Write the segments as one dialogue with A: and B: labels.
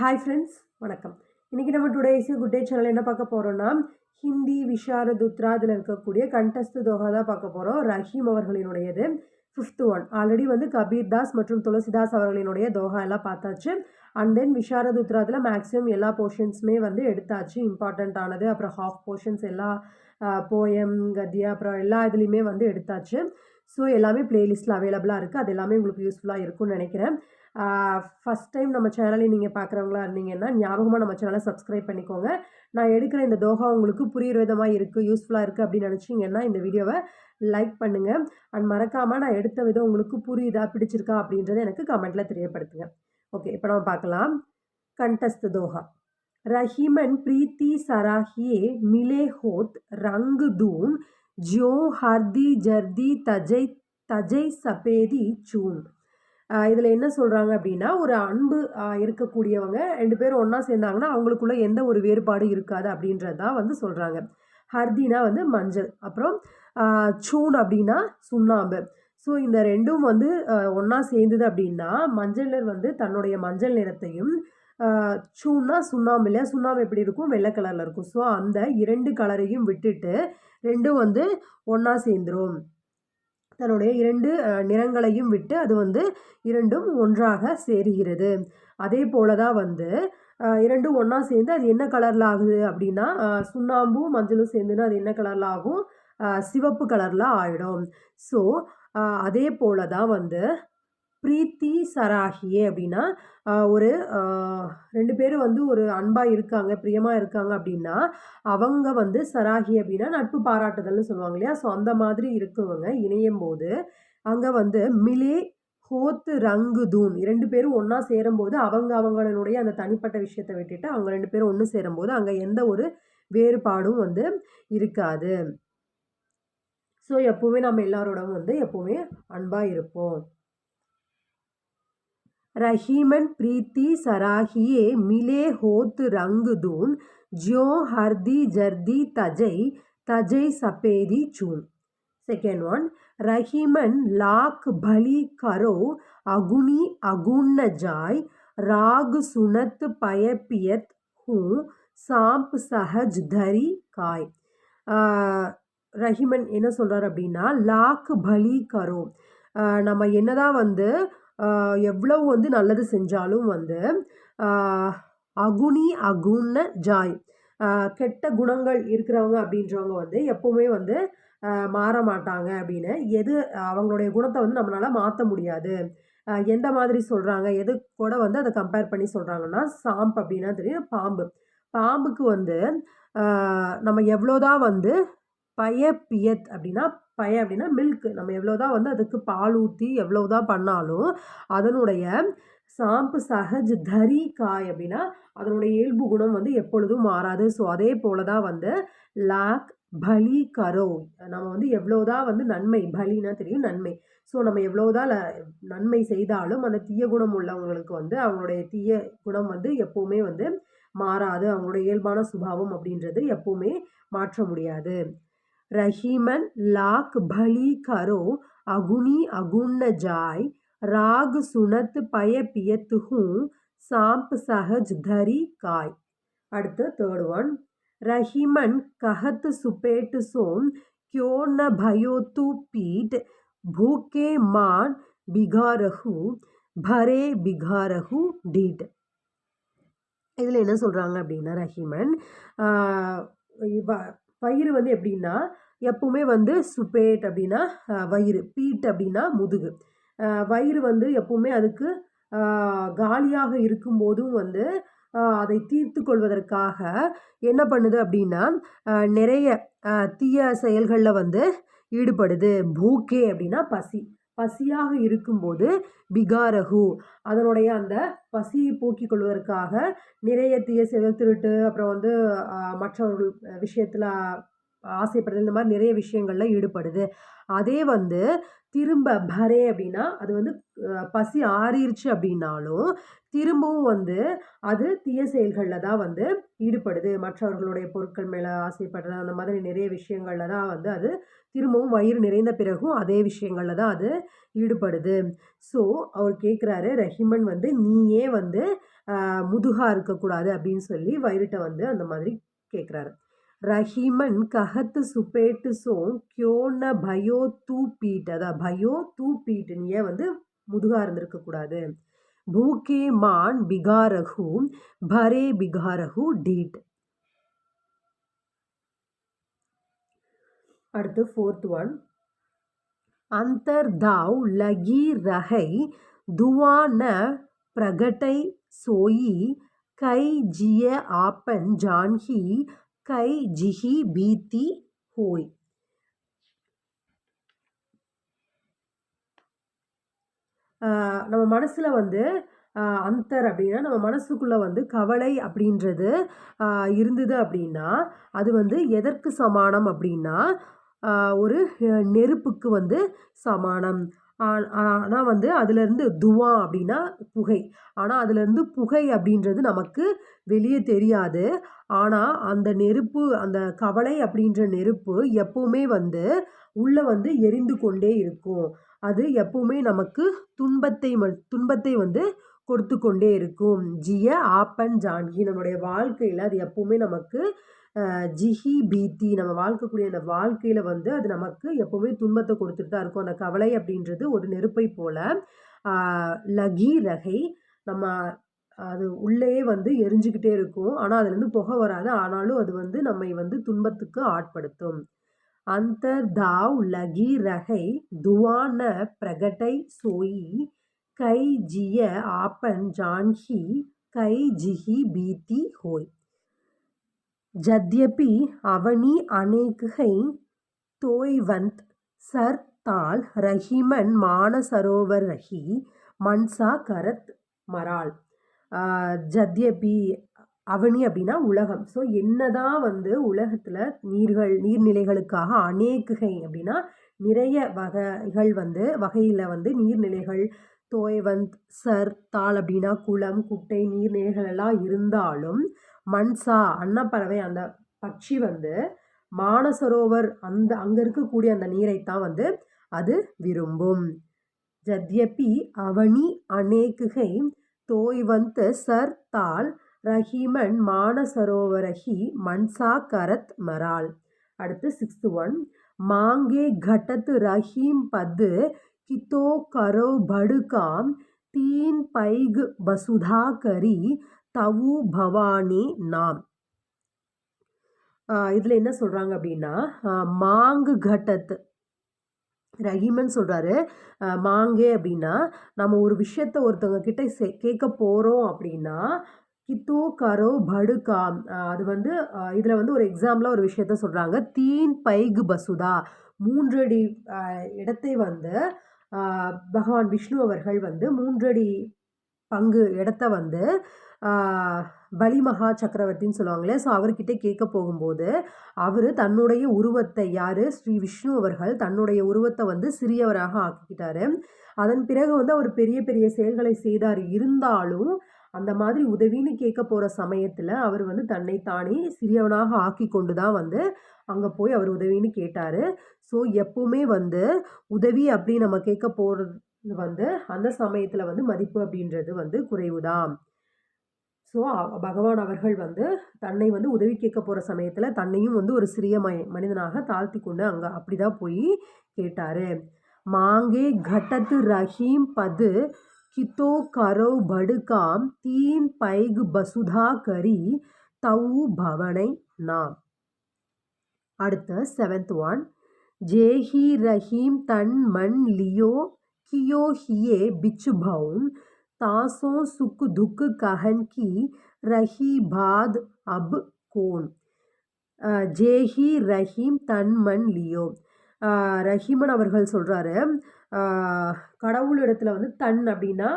A: Hi friends வணக்கம். இன்றைக்கி நம்ம டுடேஸ் குட் டே சேனல் என்ன பார்க்க போகிறோன்னா ஹிந்தி விஷாரதுத்ரா இதில் இருக்கக்கூடிய கண்டஸ்த் தோகா தான் பார்க்க போகிறோம் ரஹீம் அவர்களினுடையது ஃபிஃப்த் ஒன் ஆல்ரெடி வந்து கபீர் தாஸ் மற்றும் துளசிதாஸ் அவர்களினுடைய தோகா எல்லாம் பார்த்தாச்சு. அண்ட் தென் விஷாரதுத்ராத்தில் மேக்ஸிமம் எல்லா போர்ஷன்ஸுமே வந்து எடுத்தாச்சு. இம்பார்ட்டண்ட் ஆனது அப்புறம் ஹாஃப் போர்ஷன்ஸ் எல்லா போயம் கத்தியா அப்புறம் எல்லா இதுலேயுமே வந்து எடுத்தாச்சு. ஸோ எல்லாமே பிளேலிஸ்ட்டில் அவைலபிளாக இருக்குது அது எல்லாமே உங்களுக்கு யூஸ்ஃபுல்லாக இருக்கும்னு நினைக்கிறேன். ஃபஸ்ட் டைம் நம்ம சேனலை நீங்கள் பார்க்குறவங்களா இருந்தீங்கன்னா ஞாபகமாக நம்ம சேனலை சப்ஸ்கிரைப் பண்ணிக்கோங்க. நான் எடுக்கிற இந்த தோகா உங்களுக்கு புரியுற விதமாக இருக்குது யூஸ்ஃபுல்லாக இருக்குது அப்படின்னு நினச்சிங்கன்னா இந்த வீடியோவை லைக் பண்ணுங்கள் அண்ட் மறக்காமல் நான் எடுத்த விதம் உங்களுக்கு புரியுதா பிடிச்சிருக்கா அப்படின்றத எனக்கு கமெண்ட்டில் தெரியப்படுத்துங்க. ஓகே இப்போ நம்ம பார்க்கலாம். கண்டஸ்த் தோஹா ரஹிமன் பிரீத்தி சராஹியே மிலே ஹோத் ரங்கு தூன் ஜோ ஹர்தி ஜர்தி தஜை தஜை சபேதி சூன். இதில் என்ன சொல்கிறாங்க அப்படின்னா ஒரு அன்பு இருக்கக்கூடியவங்க ரெண்டு பேரும் ஒன்றா சேர்ந்தாங்கன்னா அவங்களுக்குள்ள எந்த ஒரு வேறுபாடு இருக்காது அப்படின்றது தான் வந்து சொல்கிறாங்க ஹர்தினா வந்து மஞ்சள் அப்புறம் சூன் அப்படின்னா சுண்ணாம்பு. ஸோ இந்த ரெண்டும் வந்து ஒன்றா சேர்ந்தது அப்படின்னா மஞ்சள் வந்து தன்னுடைய மஞ்சள் நிறத்தையும் சூன்னா சுண்ணாம்பு இல்லையா? சுண்ணாம்பு எப்படி இருக்கும்? வெள்ளை கலரில் இருக்கும். ஸோ அந்த இரண்டு கலரையும் விட்டுட்டு ரெண்டும் வந்து ஒன்றா சேர்ந்துடும் தன்னுடைய இரண்டு நிறங்களையும் விட்டு அது வந்து இரண்டும் ஒன்றாக சேருகிறது. அதே போல தான் வந்து இரண்டும் ஒன்றா சேர்ந்து அது என்ன கலரில் ஆகுது அப்படின்னா சுண்ணாம்பும் மஞ்சளும் சேர்ந்துன்னா அது என்ன கலரில் ஆகும்? சிவப்பு கலரில் ஆகிடும் ஸோ அதே போல தான் வந்து பிரீத்தி சராகியே அப்படின்னா ஒரு ரெண்டு பேரும் வந்து ஒரு அன்பாக இருக்காங்க பிரியமாக இருக்காங்க அப்படின்னா அவங்க வந்து சராகி அப்படின்னா நட்பு பாராட்டுதல்னு சொல்லுவாங்க இல்லையா? ஸோ அந்த மாதிரி இருக்கவங்க இணையும் போது அங்கே வந்து மிலே ஹோத்து ரங்கு தூன் இரண்டு பேரும் ஒன்றா சேரும்போது அவங்க அவங்களுடைய அந்த தனிப்பட்ட விஷயத்தை விட்டுட்டு அவங்க ரெண்டு பேரும் ஒன்று சேரும்போது அங்கே எந்த ஒரு வேறுபாடும் வந்து இருக்காது. ஸோ எப்போவுமே நம்ம எல்லாரோடவும் வந்து எப்போவுமே அன்பாக இருப்போம். रहीमन प्रीति सराहिए मिले होत रंग दून ज्यो हरदी जर्दी तजई तजई सपेदी चून सेकेंड वन रहीमन लाख भली करो अगुनी अगुण जाय राग सुनत पयपियत हूँ சாம்ப் சஹஜ் தரி காய் ரஹிமன் என்ன சொல்கிறார் அப்படின்னா லாக் பலி கரோ நம்ம என்னதான் வந்து எவ்வளவு வந்து நல்லது செஞ்சாலும் வந்து அகுனி அகுன்ன ஜாய். கெட்ட குணங்கள் இருக்கிறவங்க அப்படின்றவங்க வந்து எப்போவுமே வந்து மாற மாட்டாங்க அப்படின்னு. எது அவங்களுடைய குணத்தை வந்து நம்மளால் மாற்ற முடியாது. எந்த மாதிரி சொல்கிறாங்க எது கூட வந்து அதை கம்பேர் பண்ணி சொல்கிறாங்கன்னா சாம்ப் அப்படின்னா தெரியும் பாம்பு. பாம்புக்கு வந்து நம்ம எவ்வளோதான் வந்து பயப்பியத் அப்படின்னா பய அப்படின்னா மில்க் நம்ம எவ்வளோதான் வந்து அதுக்கு பால் ஊற்றி எவ்வளோதான் பண்ணாலும் அதனுடைய சாம்பு சஹஜ் தரி காய் அப்படின்னா அதனுடைய இயல்பு குணம் வந்து எப்பொழுதும் மாறாது. ஸோ அதே போல தான் வந்து லாக் பலி கரோ. நம்ம வந்து எவ்வளோதான் வந்து நன்மை பலினா தெரியும் நன்மை. ஸோ நம்ம எவ்வளோதான் நன்மை செய்தாலும் அந்த தீய குணம் உள்ளவங்களுக்கு வந்து அவங்களுடைய தீய குணம் வந்து எப்போவுமே வந்து மாறாது. அவங்களுடைய இயல்பான சுபாவம் அப்படின்றது எப்போவுமே மாற்ற முடியாது. रहीमन लाख भली करो अगुनी अगुण जाय राग सुनत पय पियत हूँ सांप सहज धरी काय அடுத்து தேர்ட் ஒன் ரஹீமன் கஹத் சுபேட் சோம் क्यों न भयो तू पीट भूखे मान बिगारहू भरे बिगारहू डीट இதில் என்ன சொல்கிறாங்க அப்படின்னா ரஹீமன் வயிறு வந்து எப்படின்னா எப்பவுமே வந்து சுப்பேட் அப்படின்னா வயிறு பீட் அப்படின்னா முதுகு. வயிறு வந்து எப்பவுமே அதுக்கு காலியாக இருக்கும்போதும் வந்து அதை தீர்த்து கொள்வதற்காக என்ன பண்ணுது அப்படின்னா நிறைய தீய செயல்களில் வந்து ஈடுபடுது. பூக்கே அப்படின்னா பசி. பசியாக இருக்கும்போது பிகாரகு அதனுடைய அந்த பசியை போக்கிக் கொள்வதற்காக நிறைய தீய செயல் திருட்டு அப்புறம் வந்து மற்றவர்கள் விஷயத்தில் ஆசைப்படுறது இந்த மாதிரி நிறைய விஷயங்களில் ஈடுபடுது. அதே வந்து திரும்ப பரே அப்படின்னா அது வந்து பசி ஆறிருச்சு அப்படின்னாலும் திரும்பவும் வந்து அது தீய செயல்களில் தான் வந்து ஈடுபடுது. மற்றவர்களுடைய பொருட்கள் மேலே ஆசைப்படுறது அந்த மாதிரி நிறைய விஷயங்களில் தான் வந்து அது திரும்பவும் வயிறு நிறைந்த பிறகும் அதே விஷயங்களில் தான் அது ஈடுபடுது. ஸோ அவர் கேட்குறாரு ரஹிமன் வந்து நீயே வந்து முதுகாக இருக்கக்கூடாது அப்படின்னு சொல்லி வயிறுட்ட வந்து அந்த மாதிரி கேட்குறாரு ரஹிமன் கஹத்து சுபேட்டு சோங் கியோன பயோ தூ பீட் அதான் பயோ தூ பீட்டுன்னு ஏன் வந்து முதுகாக இருந்திருக்கக்கூடாது பூகே மான் பிகாரஹு பரே பிகாரஹு டீட். அடுத்து ஃபோர்த் ஒன் அந்தர் தாவ் லகி ரஹை துவான பிரகட்டை சோயி கை ஜிய ஆப்பன் ஜான்ஹி கை ஜிஹி பீத்தி ஹோய். நம்ம மனசில் வந்து அந்தர் அப்படின்னா நம்ம மனசுக்குள்ளே வந்து கவலை அப்படின்றது இருந்தது அப்படின்னா அது வந்து எதற்கு சமானம் அப்படின்னா ஒரு நெருப்புக்கு வந்து சமானம். ஆனால் வந்து அதுலேருந்து துவா அப்படின்னா புகை. ஆனால் அதுலேருந்து புகை அப்படின்றது நமக்கு வெளியே தெரியாது. ஆனால் அந்த நெருப்பு அந்த கவலை அப்படின்ற நெருப்பு எப்போவுமே வந்து உள்ளே வந்து எரிந்து கொண்டே இருக்கும். அது எப்போவுமே நமக்கு துன்பத்தை ம துன்பத்தை வந்து கொடுத்து கொண்டே இருக்கும். ஜிய ஆப்பன் ஜான்கி நம்மளுடைய வாழ்க்கையில் அது எப்போவுமே நமக்கு ஜிஹி பீத்தி நம்ம வாழ்க்கக்கூடிய அந்த வாழ்க்கையில் வந்து அது நமக்கு எப்போவுமே துன்பத்தை கொடுத்துட்டு தான் இருக்கும். அந்த கவலை அப்படின்றது ஒரு நெருப்பை போல் லகி ரகை நம்ம அது உள்ளே வந்து எரிஞ்சுக்கிட்டே இருக்கும். ஆனால் அதுலேருந்து புகை வராது. ஆனாலும் அது வந்து நம்மை வந்து துன்பத்துக்கு ஆட்படுத்தும். அந்த தாவ் லகி ரகை துவான பிரகட்டை சோயி கை ஜிய ஆப்பன் ஜான்ஹி கை ஜிஹி பீத்தி ஹோய். ஜத்யபி அவனி ಅನೇಕೈಃ தோய்வந்த் சர் தாள் ரஹிமன் மானசரோவர் ரஹி மன்சா கரத் மரால் ஜத்யபி அவனி அப்படின்னா உலகம். ஸோ என்னதான் வந்து உலகத்தில் நீர்கள் நீர்நிலைகளுக்காக அநேக்குகை அப்படின்னா நிறைய வகைகள் வந்து வகையில் வந்து நீர்நிலைகள் தோய்வந்த் சர் தாள் அப்படின்னா குளம் குட்டை நீர்நிலைகள் எல்லாம் இருந்தாலும் மன்சா அன்னப்பறவை அந்த பட்சி வந்து மானசரோவர் அந்த அங்கே இருக்கக்கூடிய அந்த நீரைத்தான் வந்து அது விரும்பும். ஜத்யபி அவனி அநேகுகை தோய்வந்த் சர் தால் ரஹீமன் மானசரோவரஹி மன்சா கரத் மரால் அடுத்து சிக்ஸ்த் ஒன். மாங்கே கட்டத்து ரஹீம் பத்து கித்தோ கரோ படுகாம் தீன் பைகு பசுதா கரி தவு பவானி நாம். இதில் என்ன சொல்கிறாங்க அப்படின்னா மாங்கு கட்டத்து. ரஹீமன் சொல்கிறாரு மாங்கே அப்படின்னா நம்ம ஒரு விஷயத்த ஒருத்தவங்க கிட்ட சே கேட்க போகிறோம் அப்படின்னா கித்தோ கரோ படுகாம். அது வந்து இதில் வந்து ஒரு எக்ஸாம்பிளாக ஒரு விஷயத்த சொல்கிறாங்க தீன் பைகு பசுதா. மூன்றடி இடத்தை வந்து பகவான் விஷ்ணு அவர்கள் வந்து மூன்றடி பங்கு இடத்த வந்து பலி மகா சக்கரவர்த்தின்னு சொல்லுவாங்களே. ஸோ அவர்கிட்ட கேட்க போகும்போது அவர் தன்னுடைய உருவத்தை யார்? ஸ்ரீ விஷ்ணு அவர்கள் தன்னுடைய உருவத்தை வந்து சிறியவராக ஆக்கிக்கிட்டாரு. அதன் பிறகு வந்து அவர் பெரிய பெரிய செயல்களை செய்தார். இருந்தாலும் அந்த மாதிரி உதவின்னு கேட்க போகிற சமயத்தில் அவர் வந்து தன்னை தானே சிறியவனாக ஆக்கி கொண்டு தான் வந்து அங்கே போய் அவர் உதவின்னு கேட்டார். ஸோ எப்பவுமே வந்து உதவி அப்படி நம்ம கேட்க போகிறது வந்து அந்த சமயத்தில் வந்து மதிப்பு அப்படின்றது வந்து குறைவுதான். ஸோ பகவான் அவர்கள் வந்து தன்னை வந்து உதவி கேட்க போகிற சமயத்தில் தன்னையும் வந்து ஒரு சிறிய மய மனிதனாக தாழ்த்தி கொண்டு அங்கே அப்படி தான் போய் கேட்டார். மாங்கே கட்டத்து ரஹீம் பது கித்தோ கரோ படுகாம் தீன் பைகு பசுதா கரி தவு பவனை நாம். அடுத்த செவன்த் ஒன் ஜேஹி ரஹீம் தன் மண் லியோ கியோ ஹியே பிச்சு பவுன் तासों सुख दुख कहन की रही बाद अब कौन ஜேஹி ரஹீம் தன் மண் லியோ ரஹீமன் அவர்கள் சொல்கிறாரு கடவுளிடத்தில் வந்து தன் அப்படின்னா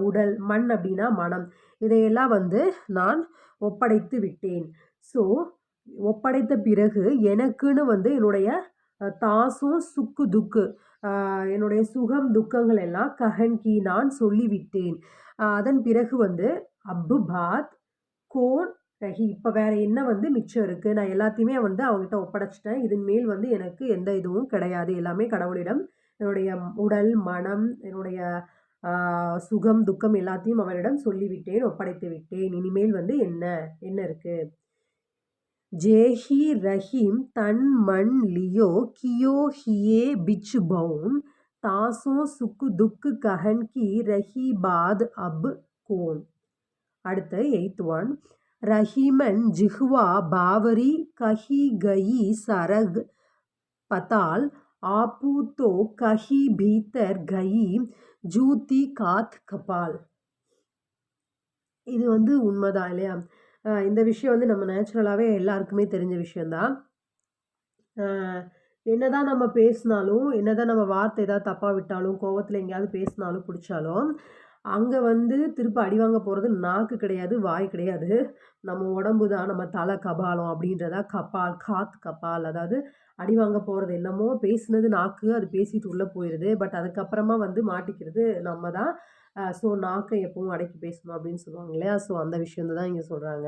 A: உடல் மண் அப்படின்னா மனம் இதையெல்லாம் வந்து நான் ஒப்படைத்து விட்டேன் ஸோ ஒப்படைத்த பிறகு எனக்குன்னு வந்து என்னுடைய தாசும் சுக்கு துக்கு என்னுடைய சுகம் துக்கங்கள் எல்லாம் கஹன்கி நான் சொல்லிவிட்டேன். அதன் பிறகு வந்து அப்பு பாத் கோன் ரஹி. இப்போ வேறு என்ன வந்து மிச்சம் இருக்குது நான் எல்லாத்தையுமே வந்து அவங்ககிட்ட ஒப்படைச்சிட்டேன். இதன் மேல் வந்து எனக்கு எந்த இதுவும் கிடையாது. எல்லாமே கடவுளிடம் என்னுடைய உடல் மனம் என்னுடைய சுகம் துக்கம் எல்லாத்தையும் அவனிடம் சொல்லிவிட்டேன் ஒப்படைத்து விட்டேன் இனிமேல் வந்து என்ன? என்ன இருக்குது ஜேஹி ரஹீம் தன் மண் லியோ கியோ ஹியே பிச் பவுன் தாசோ சுக்கு துக்கு கஹன் கி ரஹி பாத் அப் கோன். அடுத்து எயித் ஒன். ரஹீமன் ஜிஹ்வா பாவரி கஹி கயி சரக் பதால் ஆபு தோ கஹி பீத்தர் கயி ஜூதி காத் கபால். இது வந்து உண்மைதான் இல்லையா? இந்த விஷயம் வந்து நம்ம நேச்சுரலாகவே எல்லாருக்குமே தெரிஞ்ச விஷயந்தான் என்னதான் நம்ம பேசினாலும் என்னதான் நம்ம வார்த்தை ஏதாவது தப்பாக விட்டாலும் கோவத்தில் எங்கேயாவது பேசினாலும் பிடிச்சாலும் அங்கே வந்து திரும்ப அடி வாங்க போகிறது நாக்கு கிடையாது வாய் கிடையாது. நம்ம உடம்பு தான் நம்ம தலை கபாலம் அப்படின்றதா கபால் காத் கபால் அதாவது அடி வாங்க போகிறது என்னமோ பேசினது நாக்கு அது பேசிட்டு உள்ளே போயிடுது பட் அதுக்கப்புறமா வந்து மாட்டிக்கிறது நம்ம தான் ஸோ நாக்கை எப்பவும் அடக்கி பேசணும் அப்படின்னு சொல்லுவாங்க இல்லையா? ஸோ அந்த விஷயம் தான் இங்கே சொல்கிறாங்க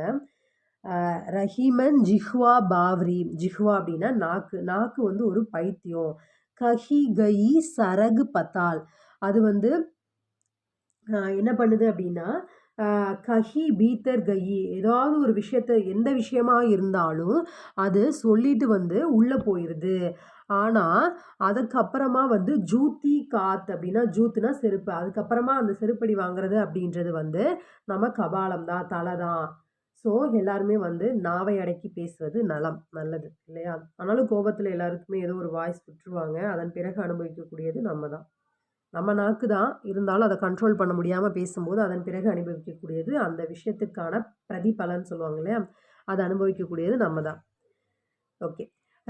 A: ரஹீமன் ஜிஹ்வா பாவ்ரி. ஜிஹ்வா அப்படின்னா நாக்கு. நாக்கு வந்து ஒரு பைத்தியம். கஹி கயி சரகு பத்தால். அது வந்து என்ன பண்ணுது அப்படின்னா கஹி பீத்தர் கயி. ஏதாவது ஒரு விஷயத்த எந்த விஷயமாக இருந்தாலும் அது சொல்லிட்டு வந்து உள்ளே போயிடுது ஆனால் அதுக்கப்புறமா வந்து ஜூத்தி காத் அப்படின்னா ஜூத்துனா செருப்பு. அதுக்கப்புறமா அந்த செருப்படி வாங்குறது அப்படின்றது வந்து நம்ம கபாலம் தான் தலை தான். ஸோ எல்லாருமே வந்து நாவை அடக்கி பேசுவது நலம் நல்லது இல்லையா? ஆனாலும் கோபத்தில் எல்லாருக்குமே ஏதோ ஒரு வாய்ஸ் விட்டுருவாங்க. அதன் பிறகு அனுபவிக்கக்கூடியது நம்ம தான். நம்ம நாக்கு தான். இருந்தாலும் அதை கண்ட்ரோல் பண்ண முடியாமல் பேசும்போது அதன் பிறகு அனுபவிக்கக்கூடியது அந்த விஷயத்துக்கான பிரதிபலன் சொல்லுவாங்க இல்லையா? அதை அனுபவிக்கக்கூடியது நம்ம தான். ஓகே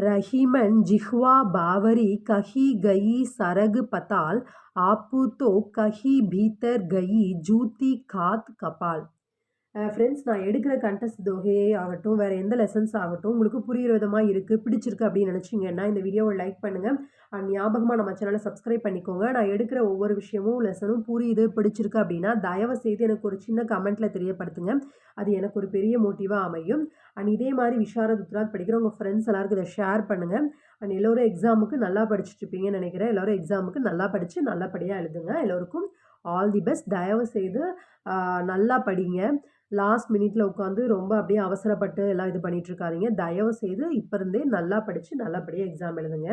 A: ரஹீமன் ஜிஹ்வா பாவரி கஹி கயி சரகு பதால் ஆப்பு தோ கஹி பீத்தர் கயி ஜூத்தி காத் கபால். ஃப்ரெண்ட்ஸ் நான் எடுக்கிற கண்டஸ்ட் தொகையே ஆகட்டும் வேறு எந்த லெசன்ஸ் ஆகட்டும் உங்களுக்கு புரிகிற விதமாக இருக்குது பிடிச்சிருக்கு அப்படின்னு நினச்சிங்கன்னா இந்த வீடியோவை லைக் பண்ணுங்கள் அண்ட் ஞாபகமாக நம்ம சேனலை சப்ஸ்கிரைப் பண்ணிக்கோங்க. நான் எடுக்கிற ஒவ்வொரு விஷயமும் லெசனும் புரியுது பிடிச்சிருக்கு அப்படின்னா தயவு செய்து எனக்கு ஒரு சின்ன கமெண்ட்டில் தெரியப்படுத்துங்க. அது எனக்கு ஒரு பெரிய மோட்டிவாக அமையும். அண்ட் இதே மாதிரி விஷாரத் உத்ராத் படிக்கிற உங்கள் ஃப்ரெண்ட்ஸ் எல்லாருக்கும் இதை ஷேர் பண்ணுங்கள் அண்ட் எல்லோரும் எக்ஸாமுக்கு நல்லா படிச்சுட்ருப்பீங்கன்னு நினைக்கிறேன். எல்லோரும் எக்ஸாமுக்கு நல்லா படித்து நல்லபடியாக எழுதுங்க. எல்லோருக்கும் ஆல் தி பெஸ்ட் தயவு செய்து நல்லா படிங்க. லாஸ்ட் மினிட்ல உட்காந்து ரொம்ப அப்படியே அவசரப்பட்டு எல்லாம் இது பண்ணிட்டு இருக்காதிங்க. தயவு செய்து இப்போ இருந்தே நல்லா படித்து நல்லபடியாக எக்ஸாம் எழுதுங்க.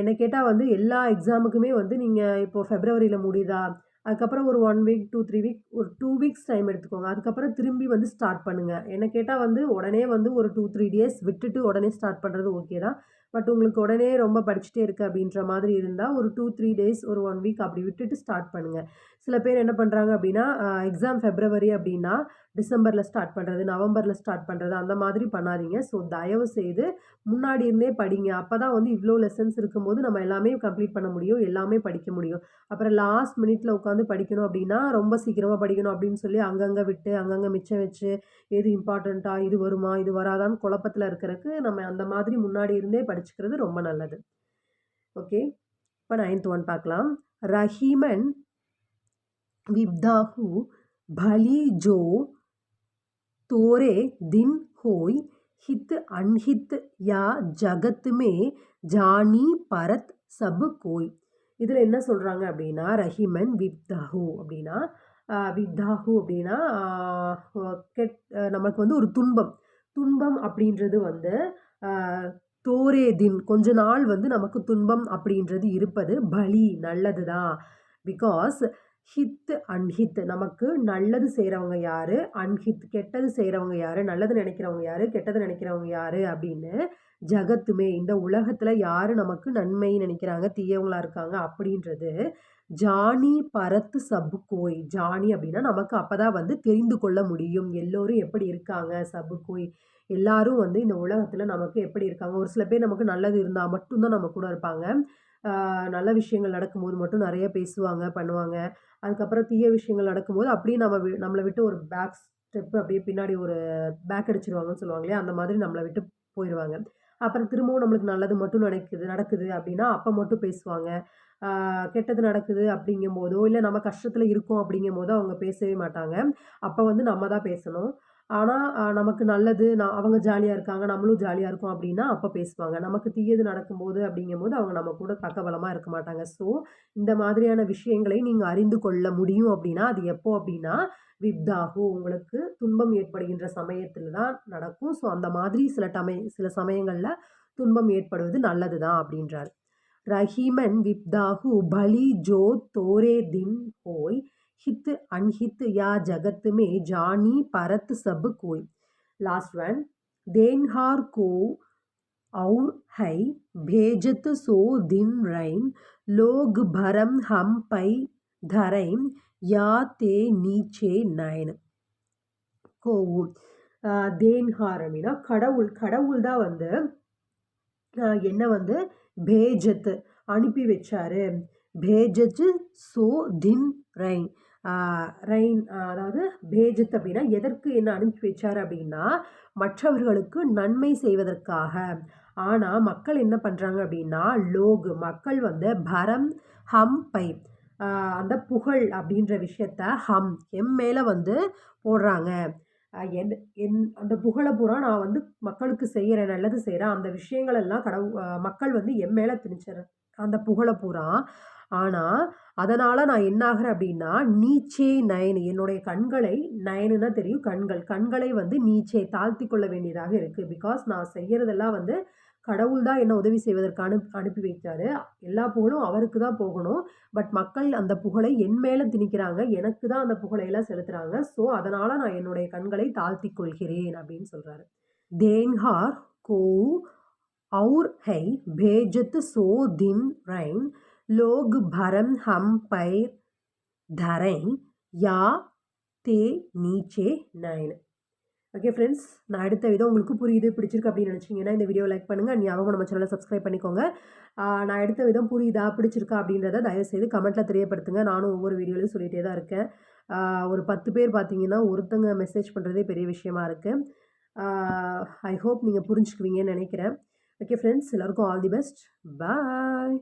A: என்னை கேட்டால் வந்து எல்லா எக்ஸாமுக்குமே வந்து நீங்கள் இப்போது ஃபெப்ரவரியில் முடியுதா? அதுக்கப்புறம் ஒரு one week two three week ஒரு டூ வீக்ஸ் டைம் எடுத்துக்கோங்க. அதுக்கப்புறம் திரும்பி வந்து ஸ்டார்ட் பண்ணுங்கள் என்னை கேட்டால் வந்து உடனே வந்து ஒரு டூ த்ரீ டேஸ் விட்டுட்டு உடனே ஸ்டார்ட் பண்ணுறது ஓகே தான். பட் உங்களுக்கு உடனே ரொம்ப படிச்சுட்டே இருக்குது அப்படின்ற மாதிரி இருந்தால் ஒரு டூ த்ரீ டேஸ் ஒரு ஒன் வீக் அப்படி விட்டுட்டு ஸ்டார்ட் பண்ணுங்கள் சில பேர் என்ன பண்ணுறாங்க அப்படின்னா எக்ஸாம் ஃபெப்ரவரி அப்படின்னா டிசம்பரில் ஸ்டார்ட் பண்ணுறது நவம்பரில் ஸ்டார்ட் பண்ணுறது அந்த மாதிரி பண்ணாதீங்க. ஸோ தயவு செய்து முன்னாடி இருந்தே படிங்க. அப்போ தான் வந்து இவ்வளோ லெசன்ஸ் இருக்கும்போது நம்ம எல்லாமே கம்ப்ளீட் பண்ண முடியும் எல்லாமே படிக்க முடியும். அப்புறம் லாஸ்ட் மினிட்ல உட்காந்து படிக்கணும் அப்படின்னா ரொம்ப சீக்கிரமாக படிக்கணும் அப்படின்னு சொல்லி அங்கங்கே விட்டு அங்கங்கே மிச்சம் வச்சு எது இம்பார்ட்டண்ட்டாக இது வருமா இது வராதான்னு குழப்பத்தில் இருக்கிறதுக்கு நம்ம அந்த மாதிரி முன்னாடி இருந்தே படிச்சுக்கிறது ரொம்ப நல்லது. ஓகே? இப்போ நைன்த் ஒன் பார்க்கலாம். ரஹீமன் விப்தாஹு பலி ஜோ तोरे दिन होय हित अनहित या जगत में जानी பரத் சப் கோய் இதில் என்ன சொல்கிறாங்க அப்படின்னா ரஹிமன் விப்தாஹு அப்படின்னா ஆஹ் விப்தாஹு அப்படின்னா ஆஹ் கெட் ஆஹ் நமக்கு வந்து ஒரு துன்பம் துன்பம் அப்படின்றது வந்து ஆஹ் தோரே தின் கொஞ்ச நாள் வந்து நமக்கு துன்பம் அப்படின்றது இருப்பது பலி நல்லது தான் பிகாஸ் ஹித் அன்ஹித் நமக்கு நல்லது செய்கிறவங்க யார்? அன்ஹித் கெட்டது செய்கிறவங்க யார்? நல்லது நினைக்கிறவங்க யார்? கெட்டது நினைக்கிறவங்க யார்? அப்படின்னு ஜகத்துமே இந்த உலகத்தில் யார் நமக்கு நன்மை நினைக்கிறாங்க தீயவங்களா இருக்காங்க அப்படின்றது ஜானி பரத்து சபு கோய். ஜானி அப்படின்னா நமக்கு அப்பதான் வந்து தெரிந்து கொள்ள முடியும். எல்லோரும் எப்படி இருக்காங்க சபு கோய்? எல்லாரும் வந்து இந்த உலகத்தில் நமக்கு எப்படி இருக்காங்க? ஒரு சில பேர் நமக்கு நல்லது இருந்தால் மட்டும்தான் நம்ம கூட இருப்பாங்க. நல்ல விஷயங்கள் நடக்கும்போது மட்டும் நிறைய பேசுவாங்க பண்ணுவாங்க. அதுக்கப்புறம் தீய விஷயங்கள் நடக்கும்போது அப்படியே நம்ம வி- நம்மளை விட்டு ஒரு பேக் ஸ்டெப் அப்படியே பின்னாடி ஒரு பேக் அடிச்சிருவாங்கன்னு சொல்லுவாங்க இல்லையா? அந்த மாதிரி நம்மளை விட்டு போயிடுவாங்க அப்புறம் திரும்பவும் நம்மளுக்கு நல்லது மட்டும் நடக்குது நடக்குது அப்படின்னா அப்போ மட்டும் பேசுவாங்க. கெட்டது நடக்குது அப்படிங்கும்போதோ இல்லை நம்ம கஷ்டத்தில் இருக்கோம் அப்படிங்கும்போதோ அவங்க பேசவே மாட்டாங்க. அப்போ வந்து நம்ம தான் பேசணும். ஆனால் நமக்கு நல்லது. நான் அவங்க ஜாலியாக இருக்காங்க. நம்மளும் ஜாலியாக இருக்கும் அப்படின்னா அப்போ பேசுவாங்க. நமக்கு தீயது நடக்கும்போது அப்படிங்கும்போது அவங்க நம்ம கூட பக்கபலமாக இருக்க மாட்டாங்க. ஸோ இந்த மாதிரியான விஷயங்களை நீங்கள் அறிந்து கொள்ள முடியும் அப்படின்னா அது எப்போ அப்படின்னா விப்தாகு உங்களுக்கு துன்பம் ஏற்படுகின்ற சமயத்தில் தான் நடக்கும். ஸோ அந்த மாதிரி சில டமை சில சமயங்களில் துன்பம் ஏற்படுவது நல்லது தான் அப்படின்றார். ரஹீமன் விப்தாகு பலி ஜோ தோரே தின் ஹோய். हित अनहित या जगत में जानी परत सब कोई लास्ट वन देनहार को और है भेजत सो दिन रैन लोग भरम हम पै धरैम या ते नीचे நயன் கோவும் தேன்ஹார் அப்படின்னா கடவுள் கடவுள் தான் வந்து என்ன வந்து பேஜத்து அனுப்பி வச்சாரு பேஜத்து சோ தின் ரைன் ரெயின் அதாவது பேஜத் அப்படின்னா எதற்கு என்ன அனுப்பி வச்சார் அப்படின்னா மற்றவர்களுக்கு நன்மை செய்வதற்காக. ஆனால் மக்கள் என்ன பண்ணுறாங்க அப்படின்னா லோகு மக்கள் வந்து பரம் ஹம் பை அந்த புகழ் அப்படின்ற விஷயத்த ஹம் எம் மேலே வந்து போடுறாங்க. என் என் அந்த புகழை பூரா நான் வந்து மக்களுக்கு செய்கிறேன் நல்லது செய்கிறேன் அந்த விஷயங்களெல்லாம் கடவு மக்கள் வந்து என் மேலே திணிச்சிடுறேன் அந்த புகழை பூரா ஆனால் அதனால் நான் என்ன ஆகிறேன் அப்படின்னா நீச்சே நயனு. என்னுடைய கண்களை நயனுன்னா தெரியும் கண்கள். கண்களை வந்து நீச்சே தாழ்த்தி கொள்ள வேண்டியதாக இருக்குது பிகாஸ் நான் செய்கிறதெல்லாம் வந்து கடவுள் தான் என்ன உதவி செய்வதற்கு அனு அனுப்பி வைத்தாரு எல்லா புகழும் அவருக்கு தான் போகணும். பட் மக்கள் அந்த புகழை என் மேலே திணிக்கிறாங்க. எனக்கு தான் அந்த புகழையெல்லாம் செலுத்துகிறாங்க ஸோ அதனால் நான் என்னுடைய கண்களை தாழ்த்தி கொள்கிறேன் அப்படின்னு சொல்கிறாரு தேன்ஹார் கோ அவுர் ஹை பேஜத்து சோ தின் ரைன். लोग भरम हम पैर धरें या தே நீச்சே நைன் ஓகே ஃப்ரெண்ட்ஸ் நான் அடுத்த விதம் உங்களுக்கு புரியுது பிடிச்சிருக்கு அப்படின்னு நினச்சிங்கன்னா இந்த வீடியோ லைக் பண்ணுங்கள் ஞாபகம் நம்ம சேனலை சப்ஸ்கிரைப் பண்ணிக்கோங்க நான் எடுத்த விதம் புரியுதா பிடிச்சிருக்கா அப்படின்றத தயவுசெய்து கமெண்ட்டில் தெரியப்படுத்துங்க நானும் ஒவ்வொரு வீடியோலையும் சொல்லிகிட்டே தான் இருக்கேன் ஒரு பத்து பேர் பார்த்தீங்கன்னா ஒருத்தங்க மெசேஜ் பண்ணுறதே பெரிய விஷயமா இருக்குது ஐ ஹோப் நீங்கள் புரிஞ்சுக்குவீங்கன்னு நினைக்கிறேன் ஓகே ஃப்ரெண்ட்ஸ் எல்லாருக்கும் ஆல் தி பெஸ்ட் பாய்